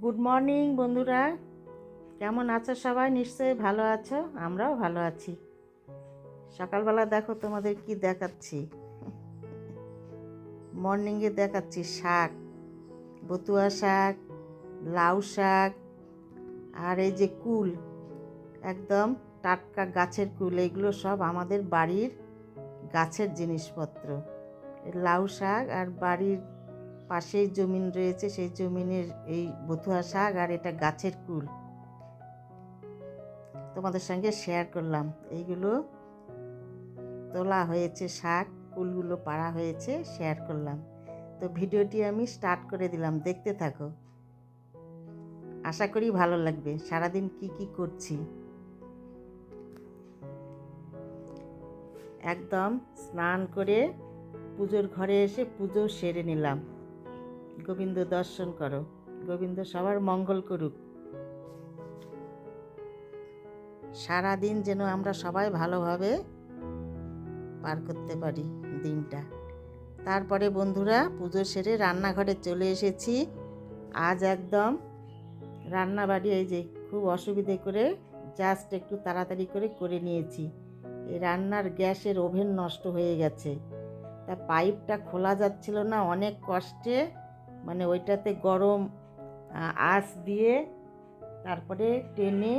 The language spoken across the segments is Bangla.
গুড মর্নিং বন্ধুরা। কেমন আছো সবাই? নিশ্চয়ই ভালো আছো। আমরাও ভালো আছি। সকালবেলা দেখো তোমাদের কি দেখাচ্ছি। মর্নিংয়ে দেখাচ্ছি শাক, বতুয়া শাক, লাউ শাক, আর এই যে কুল, একদম টাটকা গাছের কুল। এগুলো সব আমাদের বাড়ির গাছের জিনিসপত্র। লাউ শাক আর বাড়ির পাশেই জমিন রয়েছে, সেই জমিনের এই বথুয়া শাক আর এটা গাছের কুল। তোমাদের সঙ্গে শেয়ার করলাম। এইগুলো তোলা হয়েছে শাক, কুলগুলো পাড়া হয়েছে শেয়ার করলাম। তো ভিডিওটি আমি স্টার্ট করে দিলাম, দেখতে থাকো। আশা করি ভালো লাগবে। সারাদিন কি কি করছি? একদম স্নান করে পুজোর ঘরে এসে পুজো সেরে নিলাম। গোবিন্দ দর্শন করো। গোবিন্দ সবার মঙ্গল করুক। সারাদিন যেন আমরা সবাই ভালোভাবে পার করতে পারি দিনটা। তারপরে বন্ধুরা, পুজো সেরে রান্নাঘরে চলে এসেছি। আজ একদম রান্নাবাড়ি, এই যে খুব অসুবিধে করে জাস্ট একটু তাড়াতাড়ি করে করে নিয়েছি। এই রান্নার গ্যাসের ওভেন নষ্ট হয়ে গেছে। তা পাইপটা খোলা যাচ্ছিল না, অনেক কষ্টে মানে ওইটাতে গরম আঁচ দিয়ে তারপরে টেনে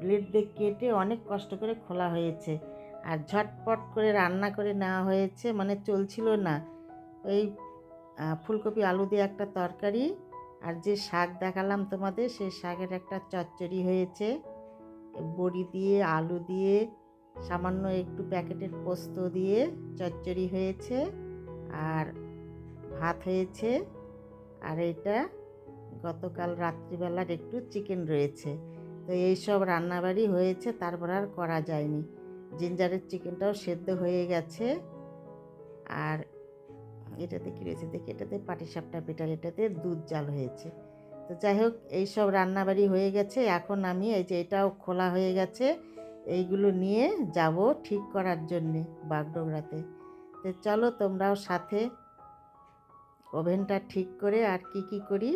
ব্লেড দিয়ে কেটে অনেক কষ্ট করে খোলা হয়েছে। আর ঝটপট করে রান্না করে নেওয়া হয়েছে মানে চলছিল না। ওই ফুলকপি, আলু দিয়ে একটা তরকারি আর যে শাক দেখালাম তোমাদের, সেই শাকের একটা চচ্চড়ি হয়েছে। বড়ি দিয়ে, আলু দিয়ে, সামান্য একটু প্যাকেটের পোস্ত দিয়ে চচ্চড়ি হয়েছে। আর ভাত হয়েছে। আর এটা গতকাল রাত্রিবেলার একটু চিকেন রয়েছে। তো এই সব রান্নাবাড়ি হয়েছে, তারপর আর করা যায়নি। জিঞ্জারের চিকেনটাও সেদ্ধ হয়ে গেছে। আর এটাতে কী রয়েছে? দেখি, এটাতে পাটিসাপটা পেটার এটাতে দুধ জাল হয়েছে। তো যাই হোক, এই সব রান্নাবাড়ি হয়ে গেছে। এখন আমি এই যে এটাও খোলা হয়ে গেছে, এইগুলো নিয়ে যাব ঠিক করার জন্যে বাগডোগরাতে। তো চলো তোমরাও সাথে ওভেনটা ঠিক করে আর কি কি করি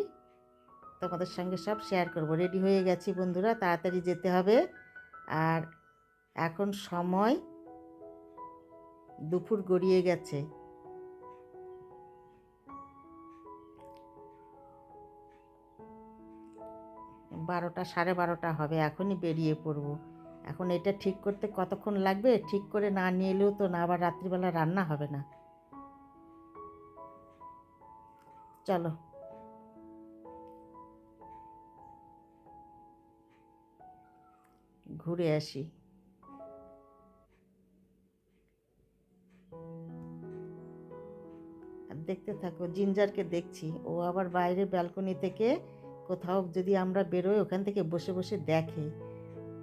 তোমাদের সঙ্গে সব শেয়ার করব। রেডি হয়ে গেছি বন্ধুরা, তাড়াতাড়ি যেতে হবে। আর এখন সময় দুপুর গড়িয়ে গেছে। বারোটা, সাড়ে বারোটা হবে, এখনই বেরিয়ে পড়ব। এখন এটা ঠিক করতে কতক্ষণ লাগবে? ঠিক করে না নিয়ে এলেও তো না, আবার রাত্রিবেলা রান্না হবে না। চলো। ঘুরে আসি। দেখতে থাকো, জিঞ্জারকে দেখছি। ও আবার বাইরে ব্যালকনি থেকে কোথাও যদি আমরা বেরোই, ওখান থেকে বসে বসে দেখে।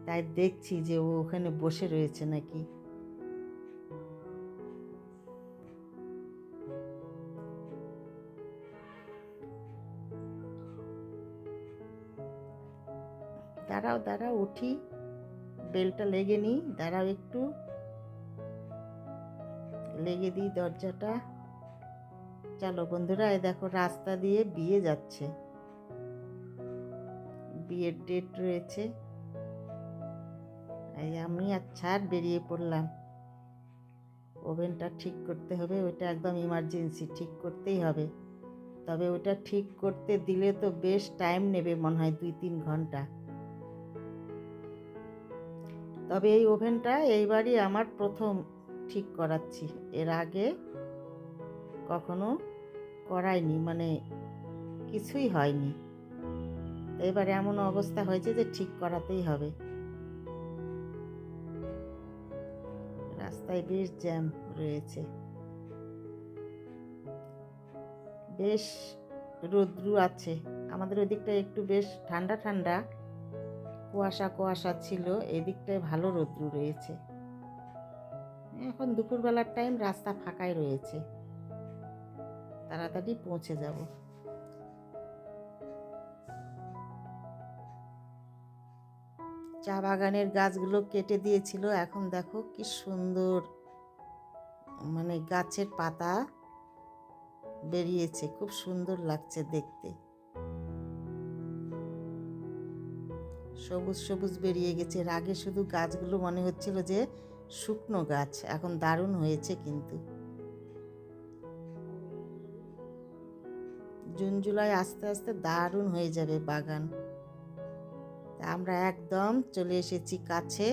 তাই দেখছি যে ও ওখানে বসে রয়েছে নাকি। দাঁড়াও উঠি। বেলটা লেগে নিই দাঁড়াও একটু। লেগে দিই দরজাটা। চলো বন্ধুরা, এই দেখো রাস্তা দিয়ে বিয়ে যাচ্ছে। বিয়ের ডেট রয়েছে। এই আমি আর ছাড় বেরিয়ে পড়লাম। ওভেনটা ঠিক করতে হবে ওইটা একদম ইমার্জেন্সি ঠিক করতেই হবে। তবে ওটা ঠিক করতে দিলে তো বেশ টাইম নেবে মনে হয় দুই তিন ঘণ্টা। তবে এই ওভেনটা এইবারই আমার প্রথম ঠিক করাচ্ছি। এর আগে কখনো করাইনি মানে কিছুই হয়নি। এবারে এমন অবস্থা হয়েছে যে ঠিক করাতেই হবে। রাস্তায় বেশ জ্যাম রয়েছে। বেশ রৌদ্রু আছে। আমাদের ওদিকটা একটু বেশ ঠান্ডা ঠান্ডা। কুয়াশা কুয়াশা ছিল, এদিকটায় ভালো রৌদ্রু রয়েছে। এখন দুপুরবেলার টাইম রাস্তা ফাঁকাই রয়েছে। তাড়াতাড়ি পৌঁছে যাব। চা বাগানের গাছগুলো কেটে দিয়েছিল, এখন দেখো কি সুন্দর মানে গাছের পাতা বেরিয়েছে, খুব সুন্দর লাগছে দেখতে। সবুজ সবুজ বেরিয়ে গেছে। এর আগে শুধু গাছগুলো মনে হচ্ছিল যে শুকনো গাছ, এখন দারুণ হয়েছে কিন্তু। জুন, জুলাই আস্তে আস্তে দারুণ হয়ে যাবে বাগান। আমরা একদম চলে এসেছি কাছে।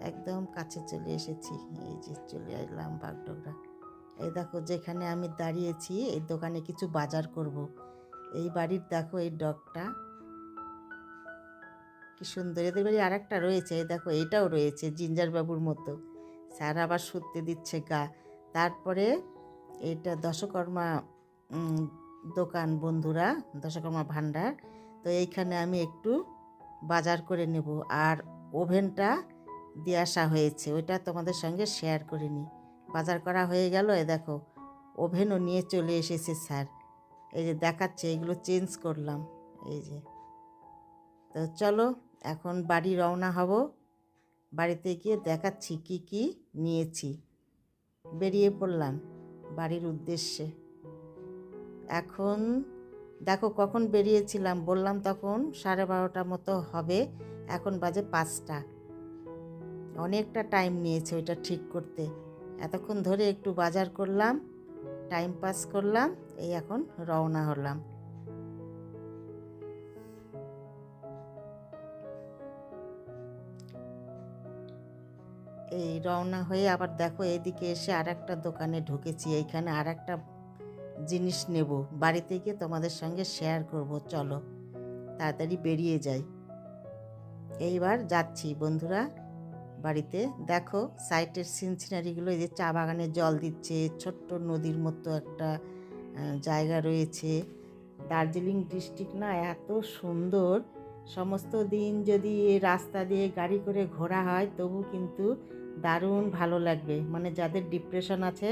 একদম কাছে চলে এসেছি। এই যে চলে এলাম বাগডোগরা। এই দেখো, যেখানে আমি দাঁড়িয়েছি, এই দোকানে কিছু বাজার করব। এই বাড়ির দেখো, এই ডগটা। কি সুন্দর, এদের বাড়ি আর একটা রয়েছে, এই দেখো এটাও রয়েছে জিঞ্জার বাবুর মতো। স্যার আবার শুতে দিচ্ছে গা। তারপরে এটা দশকর্মা দোকান, বন্ধুরা, দশকর্মা ভাণ্ডার। তো এইখানে আমি একটু বাজার করে নেব। আর ওভেনটা দিয়ে আসা হয়েছে, ওইটা তোমাদের সঙ্গে শেয়ার করে নিই। বাজার করা হয়ে গেল, এ দেখো, ওভেনও নিয়ে চলে এসেছে স্যার। এই যে দেখাচ্ছে, এগুলো চেঞ্জ করলাম, এই যে। তো চলো, এখন বাড়ি রওনা হব। বাড়িতে গিয়ে দেখাচ্ছি কি কি নিয়েছি। বেরিয়ে পড়লাম বাড়ির উদ্দেশ্যে। এখন দেখো কখন বেরিয়েছিলাম, বললাম তখন সাড়ে বারোটা মতো হবে, এখন বাজে পাঁচটা। অনেকটা টাইম নিয়েছে ওইটা ঠিক করতে। এতক্ষণ ধরে একটু বাজার করলাম টাইম পাস করলাম, এই এখন রওনা হলাম। এই রওনা হয়ে আবার দেখো এদিকে এসে আর একটা দোকানে ঢুকেছি, এইখানে আর একটা জিনিস নেব। বাড়িতে গিয়ে তোমাদের সঙ্গে শেয়ার করব, চলো। তাড়াতাড়ি বেরিয়ে যাই। এইবার যাচ্ছি বন্ধুরা। বাড়িতে। দেখো, সাইটের সিনসিনারিগুলো, এই যে চা বাগানে জল দিচ্ছে, ছোট্ট নদীর মতো একটা জায়গা রয়েছে। দার্জিলিং ডিস্ট্রিক্ট না এত সুন্দর। সমস্ত দিন যদি রাস্তা দিয়ে গাড়ি করে ঘোরা হয়, তবু কিন্তু দারুণ ভালো লাগবে। মানে যাদের ডিপ্রেশন আছে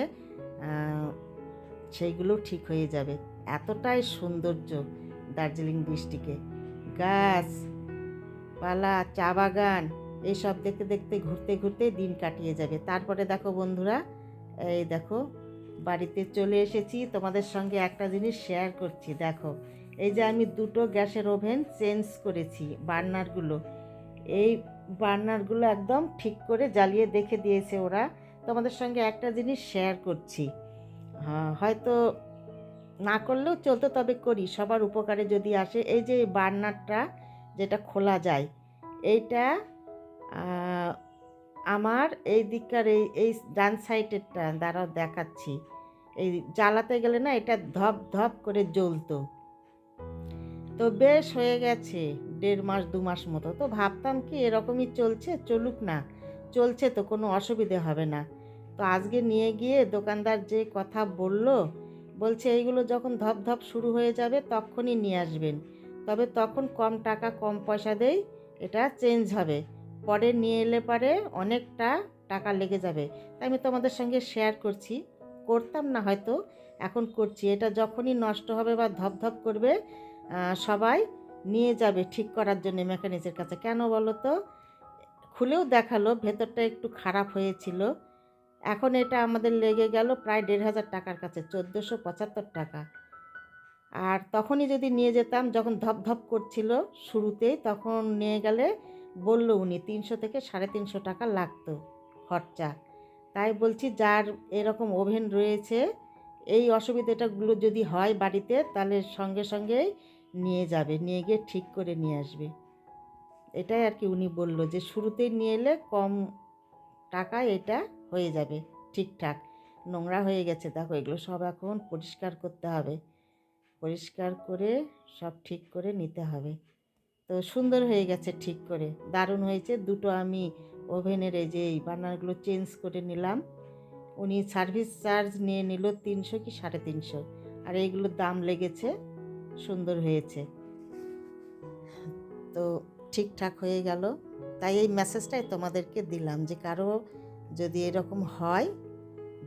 সেইগুলো ঠিক হয়ে যাবে। এতটাই সৌন্দর্য দার্জিলিং ডিস্ট্রিক্টে। গাছ, পালা, চা বাগান এইসব দেখতে দেখতে ঘুরতে ঘুরতে দিন কাটিয়ে যাবে। তারপরে দেখো বন্ধুরা এই দেখো বাড়িতে চলে এসেছি। তোমাদের সঙ্গে একটা জিনিস শেয়ার করছি দেখো। এই যে আমি দুটো গ্যাসের ওভেন চেঞ্জ করেছি বার্নারগুলো। এই বার্নারগুলো একদম ঠিক করে জ্বালিয়ে দেখে দিয়েছে ওরা। তোমাদের সঙ্গে একটা জিনিস শেয়ার করছি। হ্যাঁ, হয়তো না করলেও চলতো তবে করি। সবার উপকারে যদি আসে এই যে বার্নারটা যেটা খোলা যায় এইটা আমার এই দিককার এই এই ডান সাইডেরটা দ্বারা দেখাচ্ছি। এই জ্বালাতে গেলে না এটা ধপ ধপ করে জ্বলতো। তো বেশ হয়ে গেছে দেড় মাস, দু মাস মতো। তো ভাবতাম কি এরকমই চলছে, চলুক না। চলছে তো কোনো অসুবিধে হবে না। তো আজকে নিয়ে গিয়ে দোকানদার যে কথা বলল, বলছে এইগুলো যখন ধপ ধপ শুরু হয়ে যাবে তখনই নিয়ে আসবেন। তবে তখন কম টাকা, কম পয়সা দেই এটা চেঞ্জ হবে। পরে নিয়ে এলে পারে অনেকটা টাকা লেগে যাবে। তাই আমি তোমাদের সঙ্গে শেয়ার করছি। করতাম না হয়তো, এখন করছি। এটা যখনই নষ্ট হবে বা ধপ ধপ করবে সবাই নিয়ে যাবে ঠিক করার জন্য মেকানিকের কাছে। কেন বলো তো? খুলেও দেখাল, ভেতরটা একটু খারাপ হয়েছিল। এখন এটা আমাদের লেগে গেল প্রায় দেড় হাজার টাকার কাছে, চোদ্দোশো পঁচাত্তর টাকা। আর তখনই যদি নিয়ে যেতাম, যখন ধপ ধপ করছিল শুরুতেই, তখন নিয়ে গেলে বলল উনি, তিনশো থেকে সাড়ে তিনশো টাকা লাগতো খরচা। তাই বলছি, যার এরকম ওভেন রয়েছে, এই অসুবিধাটাগুলো যদি হয় বাড়িতে, তাহলে সঙ্গে সঙ্গেই নিয়ে যাবে, নিয়ে গিয়ে ঠিক করে নিয়ে আসবে। এটাই আর কি উনি বলল যে, শুরুতেই নিয়ে এলে কম টাকায় এটা হয়ে যাবে ঠিকঠাক। নোংরা হয়ে গেছে, দেখো এগুলো সব এখন পরিষ্কার করতে হবে। পরিষ্কার করে সব ঠিক করে নিতে হবে। তো সুন্দর হয়ে গেছে ঠিক করে। দারুণ হয়েছে। দুটো আমি ওভেনের এই যে বার্নারগুলো চেঞ্জ করে নিলাম। উনি সার্ভিস চার্জ নিয়ে নিল তিনশো কি সাড়ে তিনশো। আর এইগুলোর দাম লেগেছে। সুন্দর হয়েছে। তো ঠিকঠাক হয়ে গেল। তাই এই মেসেজটাই তোমাদেরকে দিলাম যে কারও যদি এরকম হয়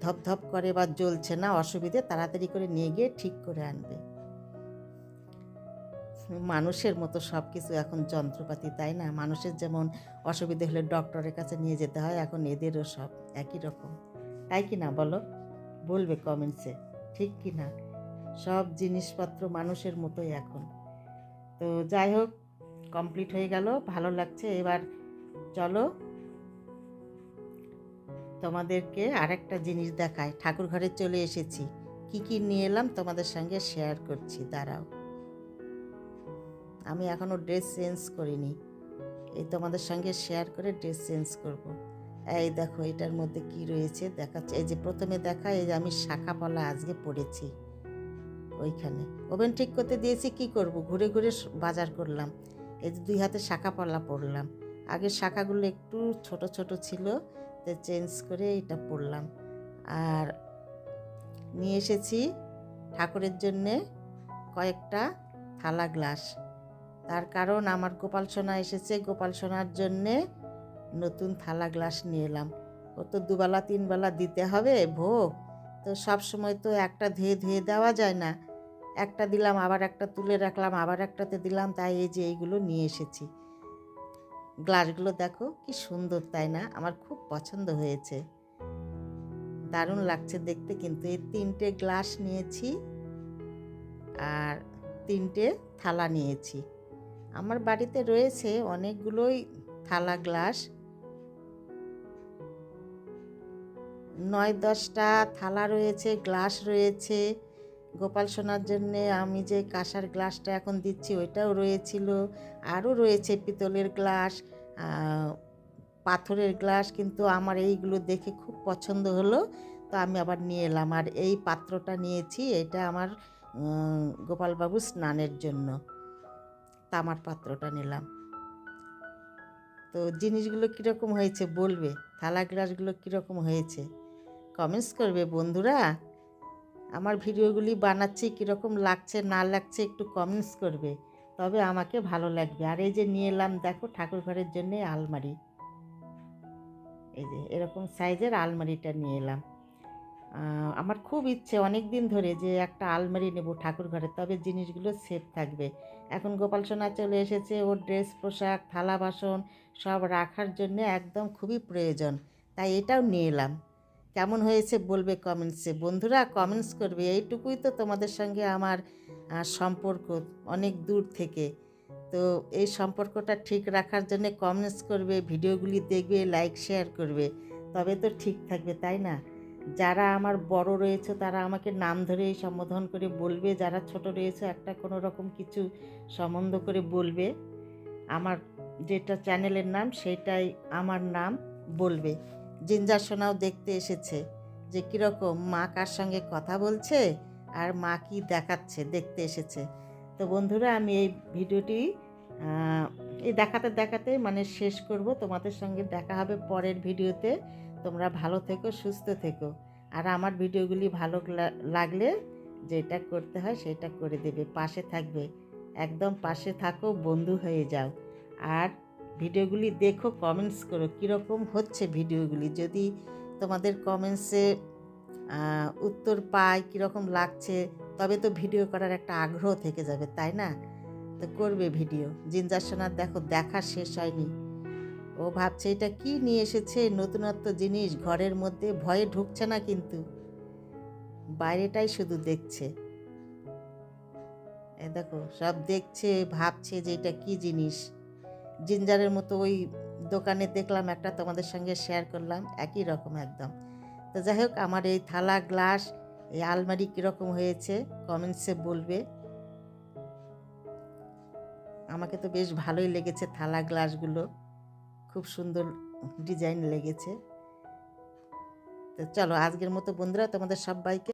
ধপ ধপ করে বা জ্বলছে না অসুবিধে, তাড়াতাড়ি করে নিয়ে গিয়ে ঠিক করে আনবে। মানুষের মতো সব কিছু এখন যন্ত্রপাতি, তাই না? মানুষের যেমন অসুবিধে হলে ডক্টরের কাছে নিয়ে যেতে হয়, এখন এদেরও সব একই রকম। তাই কি না বলো? বলবে কমেন্টসে, ঠিক কি না? সব জিনিসপত্র মানুষের মতোই এখন। তো যাই হোক, কমপ্লিট হয়ে গেল, ভালো লাগছে। এবার চলো তোমাদেরকে আরেকটা জিনিস দেখায় ঠাকুর ঘরে চলে এসেছি। কি কি নিয়ে এলাম তোমাদের সঙ্গে শেয়ার করছি, দাঁড়াও। আমি এখনও ড্রেস চেঞ্জ করিনি। এই তোমাদের সঙ্গে শেয়ার করে ড্রেস চেঞ্জ করব। এই দেখো, এটার মধ্যে কি রয়েছে? দেখাচ্ছে, এই যে প্রথমে দেখা, এই যে আমি শাখা পলা আজকে পড়েছি ওইখানে। ওভেন ঠিক করতে দিয়েছি, কি করব? ঘুরে ঘুরে বাজার করলাম। এই যে দুই হাতে শাখা পলা পরলাম। আগের শাখাগুলো একটু ছোট ছোট ছিল, তো চেঞ্জ করে এটা পরলাম। আর নিয়ে এসেছি ঠাকুরের জন্যে কয়েকটা থালা গ্লাস তার কারণ আমার গোপাল সোনা এসেছে, গোপাল সোনার জন্যে নতুন থালা গ্লাস নিয়ে এলাম। ও তো দুবেলা, তিনবেলা দিতে হবে ভোগ তো সব সময় তো একটা ধুয়ে ধুয়ে দেওয়া যায় না। একটা দিলাম, আবার একটা তুলে রাখলাম, আবার একটাতে দিলাম, তাই এই যে এইগুলো নিয়ে এসেছি। গ্লাসগুলো দেখো কি সুন্দর, তাই না? আমার খুব পছন্দ হয়েছে। দারুণ লাগছে দেখতে, কিন্তু এই তিনটে গ্লাস নিয়েছি আর তিনটে থালা নিয়েছি। আমার বাড়িতে রয়েছে অনেকগুলোই থালা গ্লাস। নয়, দশটা থালা রয়েছে, গ্লাস রয়েছে। গোপাল সোনার জন্যে আমি যে কাঁসার গ্লাসটা এখন দিচ্ছি ওইটাও রয়েছিল। আরও রয়েছে পিতলের গ্লাস পাথরের গ্লাস, কিন্তু আমার এইগুলো দেখে খুব পছন্দ হলো। তো আমি আবার নিয়ে এলাম। আর এই পাত্রটা নিয়েছি, এটা আমার গোপালবাবু স্নানের জন্য। তামার পাত্রটা নিলাম। তো জিনিসগুলো কীরকম হয়েছে বলবে? থালা গ্লাসগুলো কীরকম হয়েছে? কমেন্টস করবে বন্ধুরা। আমার ভিডিওগুলি বানাচ্ছি কীরকম লাগছে, না লাগছে একটু কমেন্টস করবে। তবে আমাকে ভালো লাগবে। আর এই যে নিয়ে এলাম, দেখো ঠাকুর ঘরের জন্যে আলমারি। এই যে এরকম সাইজের আলমারিটা নিয়ে এলাম। আমার খুব ইচ্ছে অনেক দিন ধরে যে একটা আলমারি নেব ঠাকুর ঘরে, তবে জিনিসগুলো সেফ থাকবে। এখন গোপাল সোনা চলে এসেছে, ওর ড্রেস পোশাক, থালা বাসন সব রাখার জন্য একদম খুবই প্রয়োজন, তাই এটাও নিয়ে এলাম। কেমন হয়েছে বলবে কমেন্টসে বন্ধুরা কমেন্টস করবে, এইটুকুই তো তোমাদের সঙ্গে আমার সম্পর্ক অনেক দূর থেকে। তো এই সম্পর্কটা ঠিক রাখার জন্য কমেন্টস করবে, ভিডিওগুলি দেখবে লাইক শেয়ার করবে, তবে তো ঠিক থাকবে, তাই না? যারা আমার বড় রয়েছে, তারা আমাকে নাম ধরে সম্বোধন করে বলবে। যারা ছোট রয়েছে, একটা কোনো রকম কিছু সম্বন্ধ করে বলবে। আমার যেটা চ্যানেলের নাম, সেটাই আমার নাম বলবে। জিঞ্জার সোনাও দেখতে এসেছে যে কীরকম মা কার সঙ্গে কথা বলছে আর মা কি দেখাচ্ছে, দেখতে এসেছে। তো বন্ধুরা, আমি এই ভিডিওটি এই দেখাতে দেখাতে মানে শেষ করব। তোমাদের সঙ্গে দেখা হবে পরের ভিডিওতে। তোমরা ভালো থেকো, সুস্থ থেকো। আর আমার ভিডিওগুলি ভালো লাগলে যেটা করতে হয় সেটা করে দেবে, পাশে থাকবে। একদম পাশে থাকো, বন্ধু হয়ে যাও। আর ভিডিওগুলি দেখো কমেন্টস করো, কীরকম হচ্ছে ভিডিওগুলি? যদি তোমাদের কমেন্টসে উত্তর পাই, কীরকম লাগছে, তবে তো ভিডিও করার একটা আগ্রহ থেকে যাবে, তাই না? তো করবে ভিডিও। জিঞ্জার সোনার দেখো, দেখা শেষ হয়নি। ও ভাবছে, এটা কি নিয়ে এসেছে নতুনত্ব জিনিস? ঘরের মধ্যে ভয়ে ঢুকছে না কিন্তু। বাইরেটাই শুধু দেখছে। দেখো, সব দেখছে, ভাবছে যে এটা কি জিনিস? জিঞ্জারের মতো ওই দোকানে দেখলাম একটা, তোমাদের সঙ্গে শেয়ার করলাম, একই রকম একদম। তো যাই হোক, আমার এই থালা, গ্লাস, এই আলমারি কীরকম হয়েছে কমেন্টসে বলবে। আমাকে তো বেশ ভালোই লেগেছে থালা, গ্লাসগুলো। খুব সুন্দর ডিজাইন লেগেছে। তো চলো আজকের মতো বন্ধুরা তোমাদের সবাইকে